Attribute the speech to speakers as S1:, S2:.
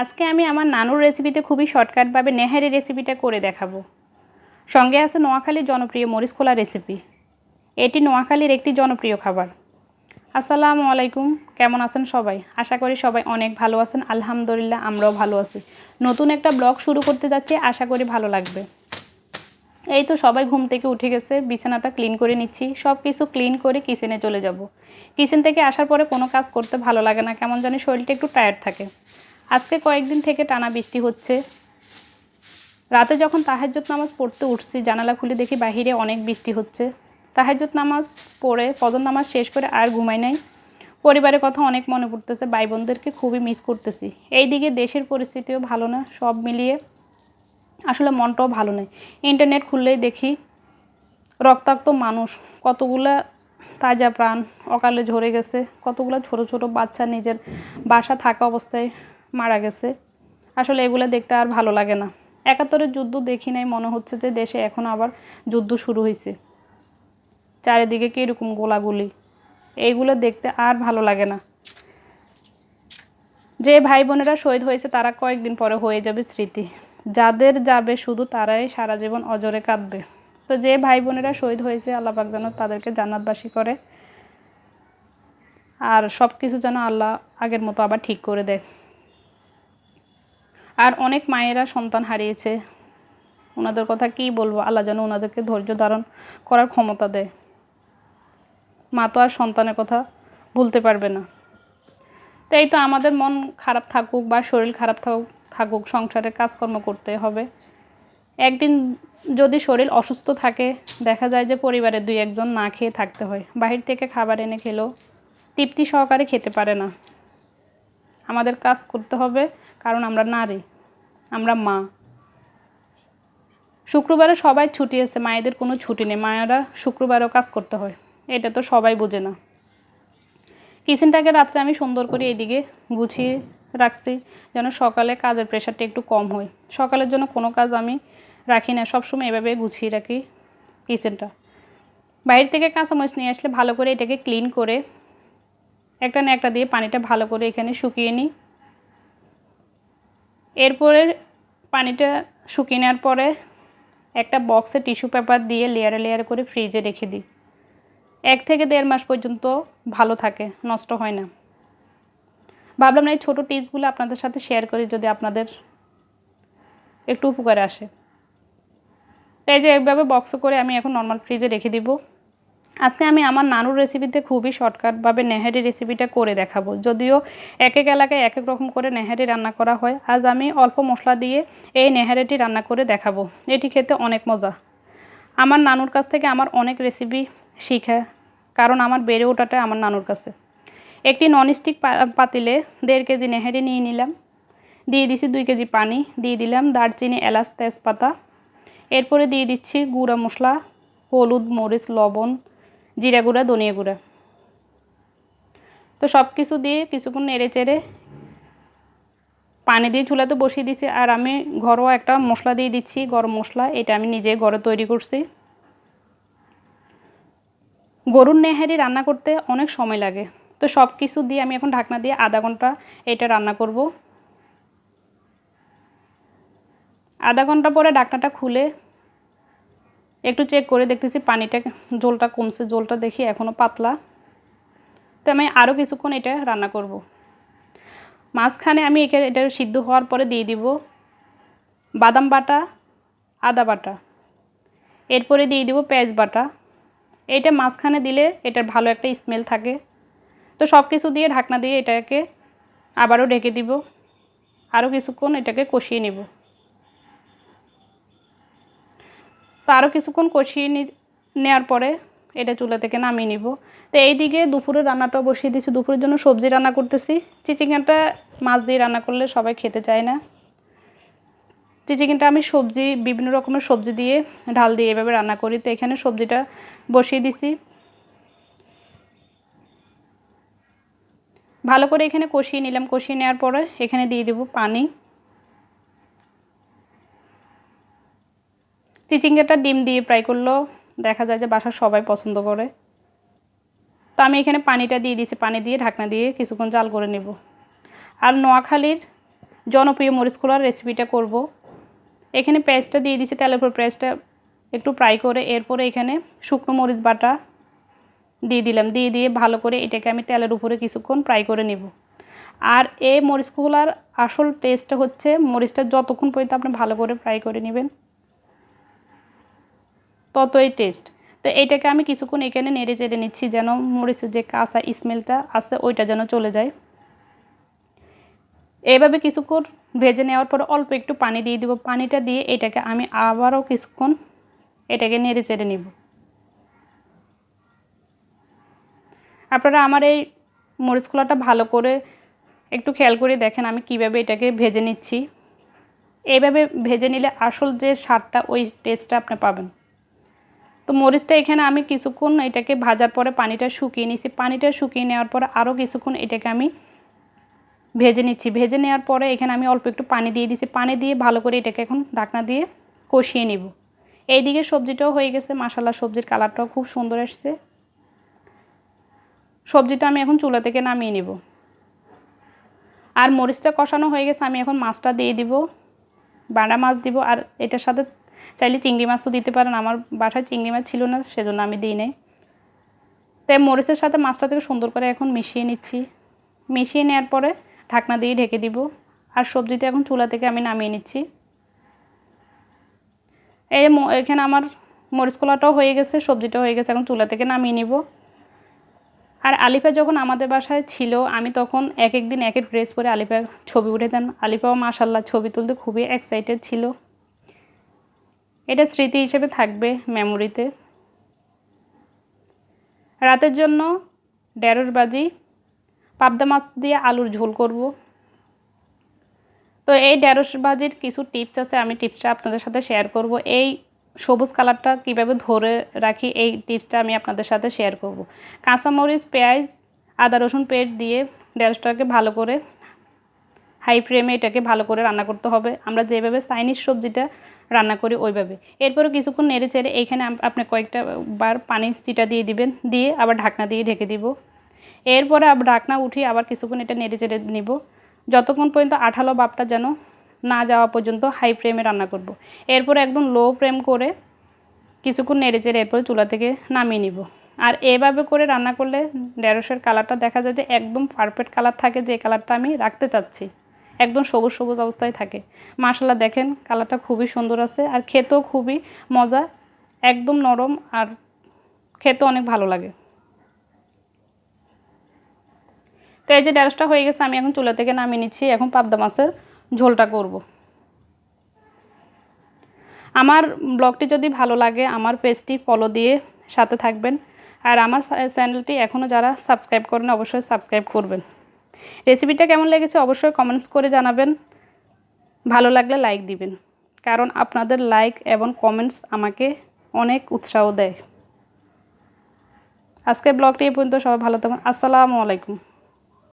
S1: আজকে আমি আমার নানুর রেসিপিতে খুবই শর্টকাটভাবে নেহারি রেসিপিটা করে দেখাবো। সঙ্গে আছে নোয়াখালীর জনপ্রিয় মরিচ খোলা রেসিপি এটি নোয়াখালীর একটি জনপ্রিয় খাবার। আসসালামু আলাইকুম, কেমন আছেন সবাই? আশা করি সবাই অনেক ভালো আছেন। আলহামদুলিল্লাহ, আমরাও ভালো আছি। নতুন একটা ব্লগ শুরু করতে যাচ্ছি, আশা করি ভালো লাগবে। এই তো সবাই ঘুম থেকে উঠে গেছে, বিছানাটা ক্লিন করে নিচ্ছি। সব কিছু ক্লিন করে কিচেনে চলে যাব। কিচেন থেকে আসার পরে কোনো কাজ করতে ভালো লাগে না, কেমন জানি শরীরটা একটু টায়ার্ড থাকে। আজকে কয়েকদিন থেকে টানা বৃষ্টি হচ্ছে। রাতে যখন তাহাজ্জুদ নামাজ পড়তে উঠছি, জানালা খুলে দেখি বাহিরে অনেক বৃষ্টি হচ্ছে। তাহাজ্জুদ নামাজ পড়ে, ফজর নামাজ শেষ করে আর ঘুমাই নাই। পরিবারের কথা অনেক মনে পড়তেছে ভাই বোনদেরকে খুবই মিস করতেছি। এইদিকে দেশের পরিস্থিতিও ভালো না, সব মিলিয়ে আসলে মনটাও ভালো নেই। ইন্টারনেট খুললেই দেখি রক্তাক্ত মানুষ, কতগুলা তাজা প্রাণ অকালে ঝরে গেছে, কতগুলো ছোট ছোট বাচ্চা নিজের বাসা থাকা অবস্থায় মারা গেছে। আসলে এগুলো দেখতে আর ভালো লাগে না। একাত্তরের যুদ্ধ দেখি নাই, মনে হচ্ছে যে দেশে এখন আবার যুদ্ধ শুরু হয়েছে চারিদিকে কীরকম গোলাগুলি এইগুলো দেখতে আর ভালো লাগে না। যে ভাই বোনেরা শহীদ হয়েছে, তারা কয়েকদিন পরে হয়ে যাবে স্মৃতি। যাদের যাবে শুধু তারাই সারা জীবন অজরে কাঁদবে। তো যে ভাই বোনেরা শহীদ হয়েছে, আল্লাহ পাক যেন তাদেরকে জান্নাতবাসী করে। আর সব কিছু যেন আল্লাহ আগের মতো আবার ঠিক করে দেয়। আর অনেক মায়েরা সন্তান হারিয়েছে। ওনাদের কথা কি বলব? আল্লাহ যেন ওনাদেরকে ধৈর্য ধারণ করার ক্ষমতা দেয়। মা তো আর সন্তানের কথা ভুলতে পারবে না। তাই তো আমাদের মন খারাপ থাকুক বা শরীর খারাপ থাকুক থাকুক, সংসারের কাজকর্ম করতে হবে। একদিন যদি শরীর অসুস্থ থাকে, দেখা যায় যে পরিবারের দুই একজন না খেয়ে থাকতে হয়। বাহির থেকে খাবার এনে খেলেও তৃপ্তি সহকারে খেতে পারে না। আমাদের কাজ করতে হবে কারণ আমরা নারী, আমরা মা। শুক্রবারে সবাই ছুটি আছে, মায়েদের কোনো ছুটি নেই। মায়েরা শুক্রবারেও কাজ করতে হয়, এটা তো সবাই বোঝে না। কিচেনটাকে রাত্রে আমি সুন্দর করে এইদিকে গুছিয়ে রাখছি, যেন সকালে কাজের প্রেশারটা একটু কম হয়। সকালের জন্য কোনো কাজ আমি রাখি না, সবসময় এভাবে গুছিয়ে রাখি কিচেনটা। বাইরে থেকে কাঁচামরিচ নিয়ে আসলে ভালো করে এটাকে ক্লিন করে, একটা না একটা দিয়ে পানিটা ভালো করে এখানে শুকিয়ে নিই। এরপরে পানিটা শুকিয়ে নেওয়ার পরে একটা বক্সে টিস্যু পেপার দিয়ে লেয়ারে লেয়ারে করে ফ্রিজে রেখে দিই। এক থেকে দেড় মাস পর্যন্ত ভালো থাকে, নষ্ট হয় না। ভাবলাম না এই ছোটো টিপসগুলো আপনাদের সাথে শেয়ার করি যদি আপনাদের একটু উপকারে আসে। তাই যে এইভাবে বক্স করে আমি এখন নর্মাল ফ্রিজে রেখে দিব। আজকে আমি আমার নানুর রেসিপিতে খুবই শর্টকাটভাবে নেহারি রেসিপিটা করে দেখাবো। যদিও এক এক এলাকায় এক এক রকম করে নেহারি রান্না করা হয়, আজ আমি অল্প মশলা দিয়ে এই নেহারিটি রান্না করে দেখাবো। এটি খেতে অনেক মজা। আমার নানুর কাছ থেকে আমার অনেক রেসিপি শিখা, কারণ আমার বেড়ে ওঠাটা আমার নানুর কাছে। একটি ননস্টিক পাতিলে দেড় কেজি নেহারি নিয়ে নিলাম। দিয়ে দিছি দুই কেজি পানি, দিয়ে দিলাম দারচিনি, এলাচ, তেজপাতা। এরপরে দিয়ে দিচ্ছি গুঁড়া মশলা, হলুদ, মরিচ, লবণ জিরা গুঁড়া, ধনিয়া গুঁড়া। তো সব কিছু দিয়ে কিছুক্ষণ নেড়ে চেড়ে পানি দিয়ে চুলাতে বসিয়ে দিচ্ছি আর আমি ঘরোয়া একটা মশলা দিয়ে দিচ্ছি, গরম মশলা। এটা আমি নিজে ঘরে তৈরি করছি। গরুর নেহারি রান্না করতে অনেক সময় লাগে। তো সব কিছু দিয়ে আমি এখন ঢাকনা দিয়ে আধা ঘণ্টা এটা রান্না করব। আধা ঘণ্টা পরে ঢাকনাটা খুলে একটু চেক করে দেখতেছি পানিটা জলটা কমছে, জলটা দেখি এখনও পাতলা। তো আমি আরও কিছুক্ষণ এটা রান্না করব। মাঝখানে আমি এখানে এটা সিদ্ধ হওয়ার পরে দিয়ে দিব বাদাম বাটা, আদা বাটা। এরপরে দিয়ে দিব পেঁয়াজ বাটা। এটা মাঝখানে দিলে এটার ভালো একটা স্মেল থাকে। তো সব কিছু দিয়ে ঢাকনা দিয়ে এটাকে আবারও ঢেকে দিব। আরও কিছুক্ষণ এটাকে কষিয়ে নেব। তো আরও কিছুক্ষণ কষিয়ে নেওয়ার পরে এটা চুলা থেকে নামিয়ে নিব। তো এই দিকে দুপুরের রান্নাটাও বসিয়ে দিচ্ছি দুপুরের জন্য সবজি রান্না করতেছি। চিচিংটা মাছ দিয়ে রান্না করলে সবাই খেতে চায় না। চিচিংটা আমি সবজি, বিভিন্ন রকমের সবজি দিয়ে ঢাল দিয়ে এভাবে রান্না করি। তো এখানে সবজিটা বসিয়ে দিছি। ভালো করে এখানে কষিয়ে নিলাম। কষিয়ে নেওয়ার পরে এখানে দিয়ে দেব পানি। চিচিঙ্গাটা ডিম দিয়ে ফ্রাই করলেও দেখা যায় যে বাসার সবাই পছন্দ করে। তো আমি এখানে পানিটা দিয়ে দিয়েছি, পানি দিয়ে ঢাকনা দিয়ে কিছুক্ষণ জাল করে নেব। আর নোয়াখালীর জনপ্রিয় মরিচ রেসিপিটা করব। এখানে পেঁয়াজটা দিয়ে দিচ্ছি তেলের উপর পেঁয়াজটা একটু ফ্রাই করে। এরপরে এখানে শুকনো মরিচ বাটা দিয়ে দিলাম। দিয়ে দিয়ে ভালো করে এটাকে আমি তেলের উপরে কিছুক্ষণ ফ্রাই করে নেব। আর এই মরিচগুলার আসল টেস্টটা হচ্ছে মরিচটা যতক্ষণ পর্যন্ত আপনি ভালো করে ফ্রাই করে নেবেন ততই টেস্ট তো এইটাকে আমি কিছুক্ষণ এখানে নেড়ে চেড়ে নিচ্ছি যেন মরিচের যে কাঁচা স্মেলটা আছে, ওইটা যেন চলে যায়। এইভাবে কিছুক্ষণ ভেজে নেওয়ার পর অল্প একটু পানি দিয়ে দিব। পানিটা দিয়ে এটাকে আমি আবারও কিছুক্ষণ এটাকে নেড়ে চেড়ে নিব। আপনারা আমার এই মরিচ খোলাটা ভালো করে একটু খেয়াল করে দেখেন আমি কীভাবে এটাকে ভেজে নিচ্ছি। এইভাবে ভেজে নিলে আসল যে স্বাদটা, ওই টেস্টটা আপনি পাবেন। তো মরিচটা এখানে আমি কিছুক্ষণ এটাকে ভাজার পরে পানিটা শুকিয়ে নিছি পানিটা শুকিয়ে নেওয়ার পরে আরও কিছুক্ষণ এটাকে আমি ভেজে নিচ্ছি। ভেজে নেওয়ার পরে এখানে আমি অল্প একটু পানি দিয়ে দিচ্ছি পানি দিয়ে ভালো করে এটাকে এখন ঢাকনা দিয়ে কষিয়ে নিব। এইদিকে সবজিটাও হয়ে গেছে। মাসাল্লা সবজির কালারটাও খুব সুন্দর এসছে সবজিটা আমি এখন চুলা থেকে নামিয়ে নিব। আর মরিচটা কষানো হয়ে গেছে। আমি এখন মাছটা দিয়ে দিব। বাঁড়া মাছ দিব। আর এটার সাথে চাইলে চিংড়ি মাছও দিতে পারেন। আমার বাসায় চিংড়ি মাছ ছিল না, সেজন্য আমি দিই নাই। তাই মরিচের সাথে মাছটা থেকে সুন্দর করে এখন মিশিয়ে নিচ্ছি। মিশিয়ে নেওয়ার পরে ঢাকনা দিয়ে ঢেকে দিব। আর সবজিটা এখন চুলা থেকে আমি নামিয়ে নিচ্ছি। এই এখানে আমার মরিচ কলাটাও হয়ে গেছে সবজিটাও হয়ে গেছে, এখন চুলা থেকে নামিয়ে নিব। আর আলিফা যখন আমাদের বাসায় ছিল, আমি তখন এক এক দিন এক এক ড্রেস পরে আলিফা ছবি উঠে দেন। আলিফাও মাসাল্লাহ ছবি তুলতে খুবই এক্সাইটেড ছিল। এটা স্মৃতি হিসেবে থাকবে মেমোরিতে রাতের জন্য ঢেঁড়স বাজি, পাবদা মাছ দিয়ে আলুর ঝোল করব। তো এই ঢেঁড়স বাজির কিছু টিপস আছে, আমি টিপসটা আপনাদের সাথে শেয়ার করব। এই সবুজ কালারটা কীভাবে ধরে রাখি, এই টিপসটা আমি আপনাদের সাথে শেয়ার করব। কাঁচামরিচ, পেঁয়াজ, আদা, রসুন পেস্ট দিয়ে ঢেঁড়সটাকে ভালো করে হাই ফ্লেমে এটাকে ভালো করে রান্না করতে হবে। আমরা যেভাবে চাইনিজ সবজিটা রান্না করি ওইভাবে। এরপরে কিছুক্ষণ নেড়ে চেড়ে এইখানে আপনি কয়েকটা বার পানি চিটা দিয়ে দিবেন, দিয়ে আবার ঢাকনা দিয়ে ঢেকে দিব। এরপরে আবার ঢাকনা উঠিয়ে আবার কিছুক্ষণ এটা নেড়ে চেড়ে নিব। যতক্ষণ পর্যন্ত আঠালো বাপটা যেন না যাওয়া পর্যন্ত হাই ফ্লেমে রান্না করব। এরপরে একদম লো ফ্লেম করে কিছুক্ষণ নেড়ে চেড়ে এরপরে চুলা থেকে নামিয়ে নিব। আর এভাবে করে রান্না করলে ঢেঁড়সের কালারটা দেখা যায় যে একদম পারফেক্ট কালার থাকে যে কালারটা আমি রাখতে চাচ্ছি। একদম সবুজ সবুজ অবস্থায় থাকে। মাসাল্লাহ দেখেন, কালারটা খুবই সুন্দর আছে আর খেতেও খুবই মজা, একদম নরম আর খেতেও অনেক ভালো লাগে। তো এই যে ঢেঁড়সটা হয়ে গেছে, আমি এখন চুলা থেকে নামিয়ে নিচ্ছি। এখন পাবদা মাছের ঝোলটা করব। আমার ব্লগটি যদি ভালো লাগে, আমার পেজটি ফলো দিয়ে সাথে থাকবেন। আর আমার চ্যানেলটি এখনও যারা সাবস্ক্রাইব করেন, অবশ্যই সাবস্ক্রাইব করবেন। রেসিপিটা কেমন লেগেছে অবশ্যই কমেন্টস করে জানাবেন। ভালো লাগলে লাইক দিবেন। কারণ আপনাদের লাইক এবং কমেন্টস আমাকে অনেক উৎসাহ দেয়। আজকের ব্লগটি এই পর্যন্ত, সবাই ভালো থাকুন। আসসালামু আলাইকুম।